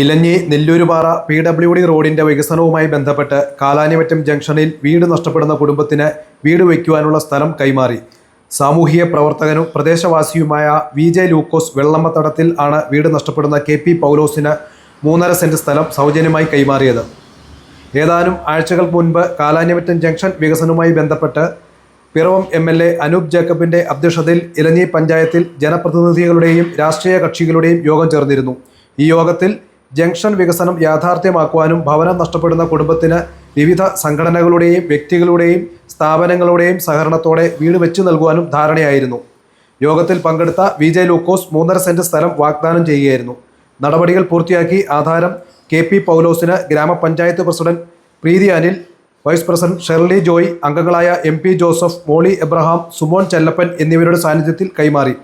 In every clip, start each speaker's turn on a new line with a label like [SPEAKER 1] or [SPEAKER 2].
[SPEAKER 1] Elanji Nelloorupara P W D റോഡിന്റെ വികസനവുമായി ബന്ധപ്പെട്ട് കാലാനിമറ്റം ജംഗ്ഷനിൽ വീട് നഷ്ടപ്പെടുന്ന കുടുംബത്തിന് വീട് വയ്ക്കുവാനുള്ള സ്ഥലം കൈമാറി. സാമൂഹിക പ്രവർത്തകനും പ്രദേശവാസിയുമായ വി ജെ ലൂക്കോസ് വെള്ളമ്മത്തടത്തിൽ ആണ് വീട് നഷ്ടപ്പെടുന്ന കെ പി പൗലോസിന് മൂന്നര സെന്റ് സ്ഥലം സൗജന്യമായി കൈമാറിയത്. ഏതാനും ആഴ്ചകൾക്ക് മുൻപ് കാലാനിമറ്റം ജംഗ്ഷൻ വികസനവുമായി ബന്ധപ്പെട്ട് Piravom M L A Anoop ജേക്കബിന്റെ അധ്യക്ഷതയിൽ ഇലഞ്ഞി പഞ്ചായത്തിൽ ജനപ്രതിനിധികളുടെയും രാഷ്ട്രീയ കക്ഷികളുടെയും യോഗം ചേർന്നിരുന്നു. ഈ യോഗത്തിൽ ജംഗ്ഷൻ വികസനം യാഥാർത്ഥ്യമാക്കുവാനും ഭവനം നഷ്ടപ്പെടുന്ന കുടുംബത്തിന് വിവിധ സംഘടനകളുടെയും വ്യക്തികളുടെയും സ്ഥാപനങ്ങളുടെയും സഹകരണത്തോടെ വീട് വെച്ചു നൽകുവാനും ധാരണയായിരുന്നു. യോഗത്തിൽ പങ്കെടുത്ത വി ജെ ലൂക്കോസ് മൂന്നര സെന്റ് സ്ഥലം വാഗ്ദാനം ചെയ്യുകയായിരുന്നു. നടപടികൾ പൂർത്തിയാക്കി ആധാരം കെ പി പൗലോസിന് ഗ്രാമപഞ്ചായത്ത് president Preethi Anil vice president Shirley Joy അംഗങ്ങളായ M P Joseph Molly Abraham Sumon Chellappan എന്നിവരുടെ സാന്നിധ്യത്തിൽ കൈമാറി.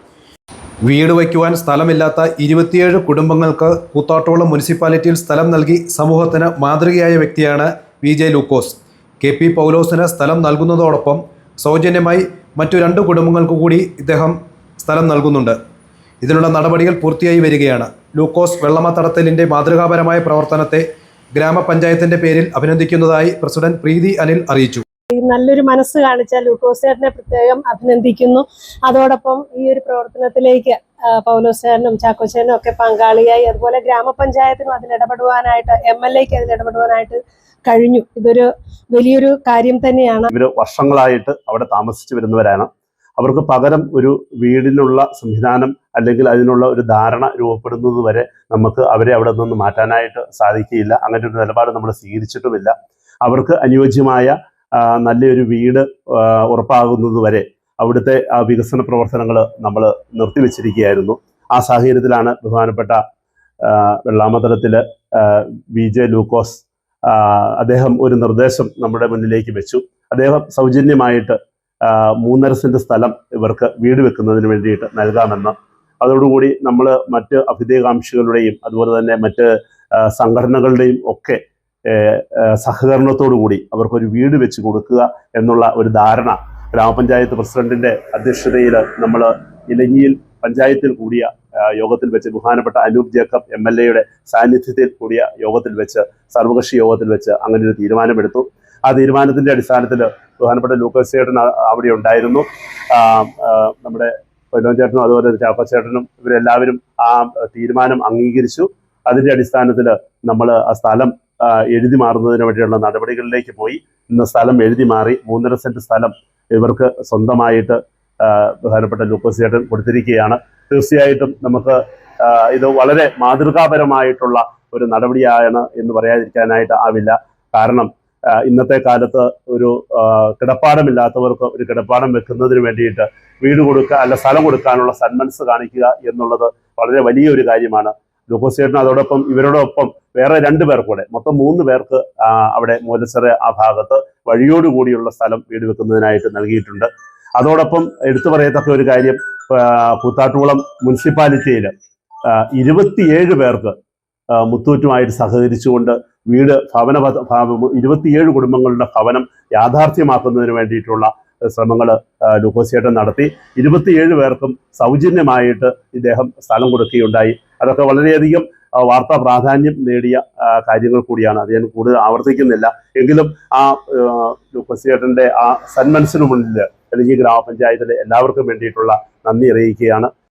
[SPEAKER 1] വീട് വയ്ക്കുവാൻ സ്ഥലമില്ലാത്ത ഇരുപത്തിയേഴ് കുടുംബങ്ങൾക്ക് കൂത്താട്ടോളം മുനിസിപ്പാലിറ്റിയിൽ സ്ഥലം നൽകി സമൂഹത്തിന് മാതൃകയായ വ്യക്തിയാണ് V J Lukose. K P പൗലോസിന് സ്ഥലം നൽകുന്നതോടൊപ്പം സൗജന്യമായി മറ്റു രണ്ട് കുടുംബങ്ങൾക്ക് കൂടി ഇദ്ദേഹം സ്ഥലം നൽകുന്നുണ്ട്. ഇതിനുള്ള നടപടികൾ പൂർത്തിയായി വരികയാണ്. ലൂക്കോസ് വെള്ളമത്തടത്തലിന്റെ മാതൃകാപരമായ പ്രവർത്തനത്തെ ഗ്രാമപഞ്ചായത്തിന്റെ പേരിൽ അഭിനന്ദിക്കുന്നതായി പ്രസിഡന്റ് പ്രീതി അനിൽ അറിയിച്ചു.
[SPEAKER 2] നല്ലൊരു മനസ്സ് കാണിച്ച ലൂക്കോസേറിനെ പ്രത്യേകം അഭിനന്ദിക്കുന്നു. അതോടൊപ്പം ഈ ഒരു പ്രവർത്തനത്തിലേക്ക് പൗലോസേനും ചാക്കോച്ചേനും ഒക്കെ പങ്കാളിയായി. അതുപോലെ ഗ്രാമപഞ്ചായത്തിനും അതിൽ ഇടപെടുവാനായിട്ട് എം എൽ എക്ക് അതിൽ ഇടപെടുവാനായിട്ട് കഴിഞ്ഞു. ഇതൊരു വലിയൊരു കാര്യം തന്നെയാണ്.
[SPEAKER 3] ഇവർ വർഷങ്ങളായിട്ട് അവിടെ താമസിച്ചു വരുന്നവരാണ്. അവർക്ക് പകരം ഒരു വീടിനുള്ള സംവിധാനം അല്ലെങ്കിൽ അതിനുള്ള ഒരു ധാരണ രൂപപ്പെടുന്നത് വരെ നമുക്ക് അവരെ അവിടെ നിന്ന് മാറ്റാനായിട്ട് സാധിക്കുകയില്ല. അങ്ങനെ ഒരു നിലപാട് നമ്മൾ സ്വീകരിച്ചിട്ടുമില്ല. അവർക്ക് അനുയോജ്യമായ നല്ലൊരു വീട് ഉറപ്പാകുന്നത് വരെ അവിടുത്തെ ആ വികസന പ്രവർത്തനങ്ങൾ നമ്മൾ നിർത്തിവെച്ചിരിക്കുകയായിരുന്നു. ആ സാഹചര്യത്തിലാണ് ബഹുമാനപ്പെട്ട വെള്ളാമതലത്തിൽ ബി ജെ. ലൂക്കോസ് അദ്ദേഹം ഒരു നിർദ്ദേശം നമ്മുടെ മുന്നിലേക്ക് വെച്ചു. അദ്ദേഹം സൗജന്യമായിട്ട് മൂന്നര സെന്റ് സ്ഥലം ഇവർക്ക് വീട് വെക്കുന്നതിന് വേണ്ടിയിട്ട് നൽകാമെന്ന്. അതോടുകൂടി നമ്മൾ മറ്റ് അഭ്യുദയകാംക്ഷികളുടെയും അതുപോലെ തന്നെ മറ്റ് സംഘടനകളുടെയും ഒക്കെ സഹകരണത്തോടു കൂടി അവർക്കൊരു വീട് വെച്ച് കൊടുക്കുക എന്നുള്ള ഒരു ധാരണ ഗ്രാമപഞ്ചായത്ത് പ്രസിഡന്റിന്റെ അധ്യക്ഷതയിൽ നമ്മൾ ഇലഞ്ഞിയിൽ പഞ്ചായത്തിൽ കൂടിയ യോഗത്തിൽ വെച്ച് ബഹുമാനപ്പെട്ട അനൂപ് ജേക്കബ് എം എൽ എയുടെ സാന്നിധ്യത്തിൽ കൂടിയ യോഗത്തിൽ വെച്ച് സർവകക്ഷി യോഗത്തിൽ വെച്ച് അങ്ങനെ ഒരു തീരുമാനമെടുത്തു. ആ തീരുമാനത്തിന്റെ അടിസ്ഥാനത്തിൽ ബഹുമാനപ്പെട്ട ലൂക്കോസ് ചേട്ടൻ അവിടെ ഉണ്ടായിരുന്നു. നമ്മുടെ കൊല്ലം ചേട്ടനും അതുപോലെ ചാപ്പച്ചേട്ടനും ഇവരെല്ലാവരും ആ തീരുമാനം അംഗീകരിച്ചു. അതിന്റെ അടിസ്ഥാനത്തിൽ നമ്മൾ ആ സ്ഥലം എഴുതി മാറുന്നതിന് വേണ്ടിയുള്ള നടപടികളിലേക്ക് പോയി. ഇന്ന് സ്ഥലം എഴുതി മാറി മൂന്നര സെന്റ് സ്ഥലം ഇവർക്ക് സ്വന്തമായിട്ട് പ്രധാനപ്പെട്ട ലൂക്കോസ് ചേട്ടൻ കൊടുത്തിരിക്കുകയാണ്. തീർച്ചയായിട്ടും നമുക്ക് ഇത് വളരെ മാതൃകാപരമായിട്ടുള്ള ഒരു നടപടിയാണ് എന്ന് പറയാതിരിക്കാനായിട്ട് ആവില്ല. കാരണം ഇന്നത്തെ കാലത്ത് ഒരു കിടപ്പാടമില്ലാത്തവർക്ക് ഒരു കിടപ്പാടം വെക്കുന്നതിന് വേണ്ടിയിട്ട് വീട് കൊടുക്കുക അല്ല സ്ഥലം കൊടുക്കാനുള്ള സന്മനസ് കാണിക്കുക എന്നുള്ളത് വളരെ വലിയൊരു കാര്യമാണ്. ലൂക്കോസ് ചേട്ടൻ അതോടൊപ്പം ഇവരോടൊപ്പം വേറെ രണ്ട് പേർ കൂടെ മൊത്തം മൂന്ന് പേർക്ക് അവിടെ മൂലച്ചെറ ആ ഭാഗത്ത് വഴിയോടുകൂടിയുള്ള സ്ഥലം വീട് വെക്കുന്നതിനായിട്ട് നൽകിയിട്ടുണ്ട്. അതോടൊപ്പം എടുത്തു പറയത്തക്ക ഒരു കാര്യം കൂത്താട്ടുകുളം മുനിസിപ്പാലിറ്റിയിൽ ഇരുപത്തിയേഴ് പേർക്ക് മുത്തൂറ്റുമായിട്ട് സഹകരിച്ചുകൊണ്ട് വീട് ഭവന ഇരുപത്തിയേഴ് കുടുംബങ്ങളുടെ ഭവനം യാഥാർത്ഥ്യമാക്കുന്നതിന് വേണ്ടിയിട്ടുള്ള ശ്രമങ്ങൾ ലൂക്കോസ് നടത്തി. ഇരുപത്തിയേഴ് പേർക്കും സൗജന്യമായിട്ട് ഇദ്ദേഹം സ്ഥലം കൊടുക്കുകയുണ്ടായി. അതൊക്കെ വളരെയധികം വാർത്താ പ്രാധാന്യം നേടിയ കാര്യങ്ങൾ കൂടിയാണ്. അത് ഞാൻ കൂടുതൽ ആവർത്തിക്കുന്നില്ല. എങ്കിലും ആ ആ, ആ സന്മനസ്സിനു മുന്നിൽ അല്ലെങ്കിൽ ഗ്രാമപഞ്ചായത്തിലെ എല്ലാവർക്കും വേണ്ടിയിട്ടുള്ള നന്ദി അറിയിക്കുകയാണ്.